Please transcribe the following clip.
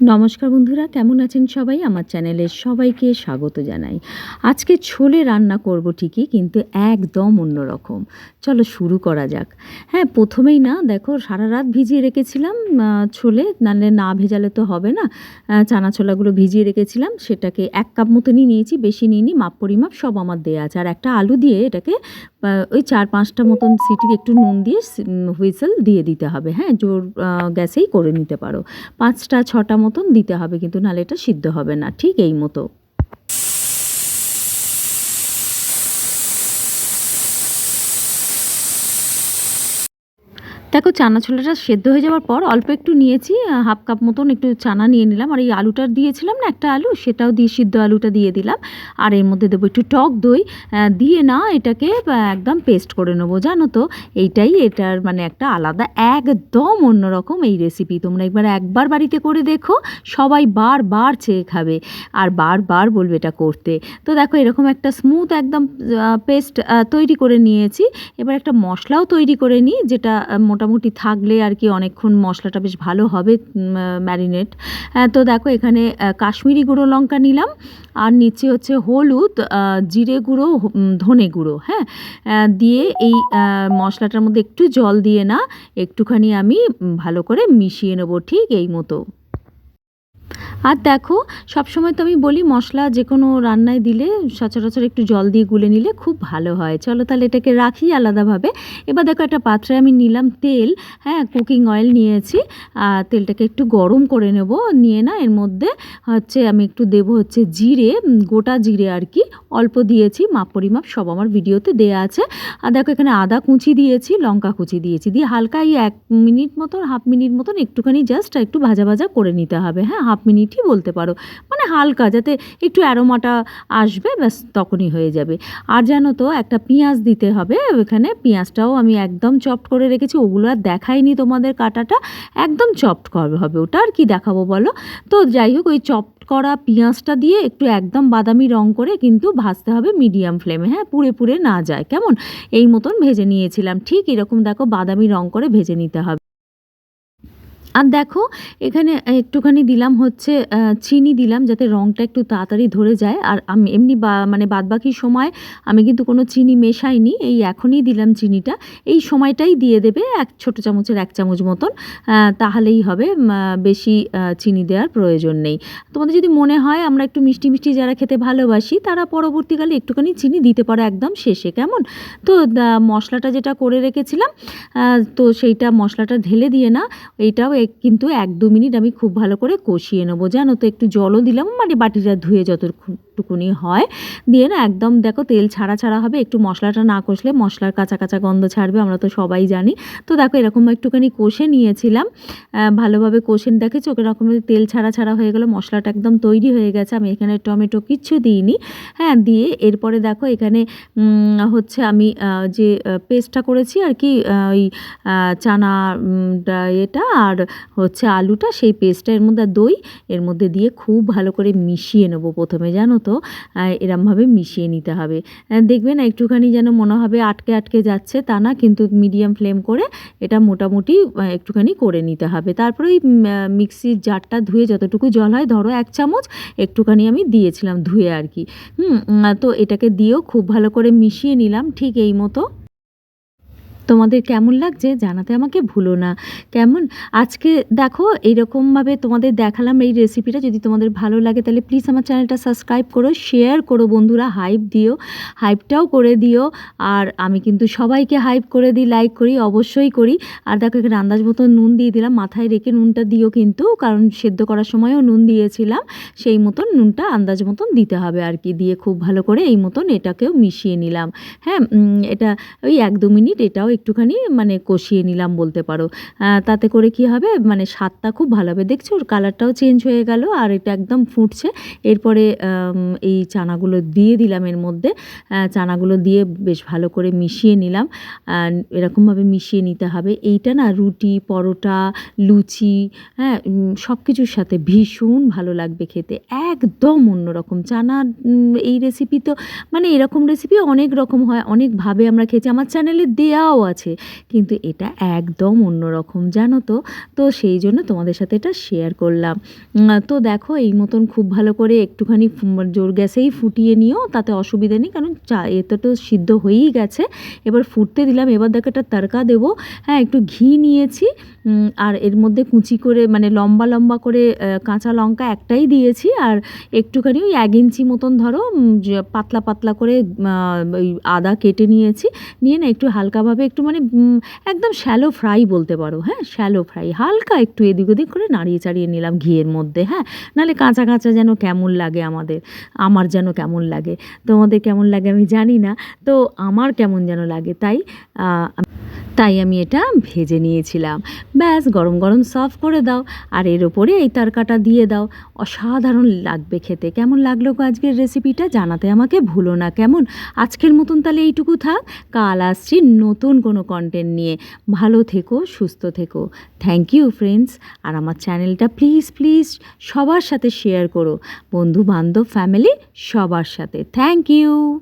নমস্কার বন্ধুরা, কেমন আছেন সবাই? আমার চ্যানেলে সবাইকে স্বাগত জানাই। আজকে ছোলে রান্না করব ঠিকই, কিন্তু একদম অন্যরকম চলো শুরু করা যাক। হ্যাঁ প্রথমেই না, দেখো, সারা রাত ভিজিয়ে রেখেছিলাম ছোলে। নাহলে না ভেজালে তো হবে না। চানা ছোলাগুলো ভিজিয়ে রেখেছিলাম, সেটাকে এক কাপ মতনই নিয়েছি, বেশি নিইনি, মাপ পরিমাপ সব আমার দেওয়া আছে। আর একটা আলু দিয়ে এটাকে ওই চার পাঁচটা মতন সিটি একটু নুন দিয়ে হুইসেল দিয়ে দিতে হবে। হ্যাঁ জোর গ্যাসেই করে নিতে পারো। পাঁচটা, ছটা মতন দিতে হবে কিন্তু নাহলে এটা সিদ্ধ হবে না। ঠিক এই মতো। দেখো চানা ছোলাটা সেদ্ধ হয়ে যাওয়ার পর অল্প একটু নিয়েছি হাফ কাপ মতন একটু চানা নিয়ে নিলাম। আর এই আলুটা দিয়েছিলাম না একটা আলু সেটাও দিয়ে সিদ্ধ আলুটা দিয়ে দিলাম। আর এর মধ্যে দেবো একটু টক দই দিয়ে না এটাকে একদম পেস্ট করে নেব জানো তো? এইটাই এটার মানে একটা আলাদা একদম অন্যরকম এই রেসিপি তোমরা একবার একবার বাড়িতে করে দেখো সবাই বারবার চেয়ে খাবে। আর বারবার বলবে এটা করতে। তো দেখো এরকম একটা স্মুথ একদম পেস্ট তৈরি করে নিয়েছি। এবার একটা মশলাও তৈরি করে নিই যেটা আহ, মোটামুটি থাকলে আর কি অনেকক্ষণ মশলাটা বেশ ভালো হবে ম্যারিনেট। তো দেখো এখানে কাশ্মীরি গুঁড়ো লঙ্কা নিলাম, আর নিচে হচ্ছে হলুদ জিরে গুঁড়ো ধনে গুঁড়ো হ্যাঁ? দিয়ে এই মশলাটার মধ্যে একটু জল দিয়ে না, একটুখানি আমি ভালো করে মিশিয়ে নেব ঠিক এই মতো। আর দেখো, সবসময় তো আমি বলি মশলা যে কোনো রান্নায় দিলে সচরাচর একটু জল দিয়ে গুলে নিলে খুব ভালো হয়। চলো তাহলে এটাকে রাখি আলাদাভাবে। এবার দেখো একটা পাত্রে আমি নিলাম তেল। হ্যাঁ কুকিং অয়েল নিয়েছি। আর তেলটাকে একটু গরম করে নেব। নিয়ে না, এর মধ্যে হচ্ছে আমি একটু দেবো হচ্ছে জিরে গোটা জিরে আর কি। অল্প দিয়েছি, মাপ পরিমাপ সব আমার ভিডিওতে দেয়া আছে। আর দেখো এখানে আদা কুচি দিয়েছি, লঙ্কা কুচি দিয়েছি। দিয়ে হালকা এই এক মিনিট মতন, হাফ মিনিট মতন একটুখানি জাস্ট একটু ভাজা ভাজা করে নিতে হবে। হ্যাঁ হাফ মিনিটই বলতে পারো। মানে হালকা, যাতে একটু অ্যারোমাটা আসবে, ব্যাস তখনই হয়ে যাবে। আর জানো তো, একটা পেঁয়াজ দিতে হবে, ওখানে পেঁয়াজটাও আমি একদম চপড করে রেখেছি, ওগুলো আর দেখাইনি তোমাদের কাটাটা, একদম চপড করবে হবে। ওটা আর কি দেখাবো বলো? তো যাই হোক, ওই চপড করা পেঁয়াজটা দিয়ে একটু একদম বাদামি রং করে কিন্তু ভাজতে হবে মিডিয়াম ফ্লেমে হ্যাঁ পুড়ে পুড়ে না যায়, কেমন? এই মতন ভেজে নিয়েছিলাম। ঠিক এরকম দেখো, বাদামি রং করে ভেজে নিতে হবে। আর দেখো, এখানে একটুখানি দিলাম হচ্ছে চিনি দিলাম যাতে রঙটা একটু তাড়াতাড়ি ধরে যায়। আর আমি এমনি বা মানে বাদবাকি সময় আমি কিন্তু কোনো চিনি মেশাইনি, এই এখনই দিলাম চিনিটা। এই সময়টাই দিয়ে দেবে এক ছোটো চামচের এক চামচ মতন তাহলেই হবে বেশি চিনি দেওয়ার প্রয়োজন নেই। তোমাদের যদি মনে হয় আমরা একটু মিষ্টি মিষ্টি যারা খেতে ভালোবাসি, তারা পরবর্তীকালে একটুখানি চিনি দিতে পারো একদম শেষে, কেমন? তো মশলাটা যেটা করে রেখেছিলাম তো সেইটা মশলাটা ঢেলে দিয়ে না এইটাও কিন্তু এক দু মিনিট আমি খুব ভালো করে কষিয়ে নেব। জানো তো, একটু জলও দিলাম মানে বাটিটা ধুয়ে যতটুকুনি হয়। দিয়ে না একদম দেখো তেল ছাড়া ছাড়া হবে, একটু মশলাটা না কষলে মশলার কাঁচা কাঁচা গন্ধ ছাড়বে, আমরা তো সবাই জানি। তো দেখো এরকম একটুখানি কষে নিয়েছিলাম। ভালোভাবে কষে দেখেছ? এরকম তেল ছাড়া ছাড়া হয়ে গেলো, মশলাটা একদম তৈরি হয়ে গেছে। আমি এখানে টমেটো কিচ্ছু দিইনি। হ্যাঁ দিয়ে এরপরে দেখো এখানে হচ্ছে আমি যে পেস্টটা করেছি আর কি ওই চানা এটা আর হচ্ছে আলুটা, সেই পেস্টটা এর মধ্যে দই, এর মধ্যে দিয়ে খুব ভালো করে মিশিয়ে নেব প্রথমে, জানো তো? আহ, এরমভাবে মিশিয়ে নিতে হবে। দেখবেন একটুখানি যেন মনে হবে আটকে আটকে যাচ্ছে তা না কিন্তু মিডিয়াম ফ্লেম করে এটা মোটামুটি একটুখানি করে নিতে হবে। তারপরে ওই মিক্সির জারটা ধুয়ে যতটুকু জল হয় ধরো এক চামচ একটুখানি আমি দিয়েছিলাম ধুয়ে আর কি। হুম তো এটাকে দিয়েও খুব ভালো করে মিশিয়ে নিলাম ঠিক এই মতো। তোমাদের কেমন লাগছে জানাতে আমাকে ভুলো না। কেমন? আজকে দেখো এইরকমভাবে তোমাদের দেখালাম এই রেসিপিটা যদি তোমাদের ভালো লাগে তাহলে প্লিজ আমার চ্যানেলটা সাবস্ক্রাইব করো শেয়ার করো বন্ধুরা হাইপ দিও হাইপটাও করে দিও। আর আমি কিন্তু সবাইকে হাইপ করে দিই লাইক করি, অবশ্যই করি। আর দেখো এখানে আন্দাজ মতো নুন দিয়ে দিলাম, মাথায় রেখে নুনটা দিও কিন্তু, কারণ সেদ্ধ করার সময়ও নুন দিয়েছিলাম। সেই মতন নুনটা আন্দাজ মতন দিতে হবে আর কি, দিয়ে খুব ভালো করে এই মতন এটাকেও মিশিয়ে নিলাম। হ্যাঁ এটা ওই এক দু মিনিট এটাও একটুখানি মানে কষিয়ে নিলাম বলতে পারো। তাতে করে কি হবে? মানে স্বাদটা খুব ভালো হবে। দেখছ? ওর কালারটাও চেঞ্জ হয়ে গেল আর এটা একদম ফুটছে। এরপরে এই চানাগুলো দিয়ে দিলাম এর মধ্যে। চানাগুলো দিয়ে বেশ ভালো করে মিশিয়ে নিলাম। এরকমভাবে মিশিয়ে নিতে হবে। এইটা না রুটি, পরোটা, লুচি হ্যাঁ সব কিছুর সাথে ভীষণ ভালো লাগবে খেতে। একদম অন্যরকম। চানা এই রেসিপি তো মানে এরকম রেসিপি অনেক রকম হয় অনেকভাবে আমরা খেয়েছি। আমার চ্যানেলে দেয়াও আছে। কিন্তু এটা একদম অন্যরকম জানো তো? তো সেই জন্য তোমাদের সাথে এটা শেয়ার করলাম। তো দেখো, এই মতন খুব ভালো করে একটুখানি জোর গ্যাসেই ফুটিয়ে নিও, তাতে অসুবিধা নেই, কারণ চা এতে তো সিদ্ধ হয়েই গেছে। এবার ফুটতে দিলাম, এবার দেখো একটা তড়কা দেবো। হ্যাঁ একটু ঘি নিয়েছি আর এর মধ্যে কুচি করে মানে লম্বা লম্বা করে কাঁচা লঙ্কা একটাই দিয়েছি, আর একটুখানি ওই এক ইঞ্চি মতন ধরো পাতলা পাতলা করে ওই আদা কেটে নিয়েছি। নিয়ে না, একটু হালকাভাবে একটু মানে একদম শ্যালো ফ্রাই বলতে পারো হ্যাঁ? শ্যালো ফ্রাই হালকা একটু এদিক ওদিক করে নাড়িয়ে চাড়িয়ে নিলাম ঘিয়ের মধ্যে হ্যাঁ? নাহলে কাঁচা কাঁচা যেন কেমন লাগে আমাদের, আমার যেন কেমন লাগে। তোমাদের কেমন লাগে আমি জানি না, তো আমার কেমন যেন লাগে, তাই তাই আমি এটা ভেজে নিয়েছিলাম। ব্যাস, গরম গরম সার্ভ করে দাও। আর এর ওপরে এই তরকাটা দিয়ে দাও। অসাধারণ লাগবে খেতে। কেমন লাগল গো আজকের রেসিপিটা জানাতে আমাকে ভুলো না। কেমন? আজকের মতন তাহলে এইটুকু থাক। কাল আসছি নতুন কোনো কন্টেন্ট নিয়ে। ভালো থেকো, সুস্থ থেকো। থ্যাংক ইউ ফ্রেন্ডস আর আমার চ্যানেলটা প্লিজ প্লিজ সবার সাথে শেয়ার করো। বন্ধু বান্ধব ফ্যামিলি সবার সাথে। Thank you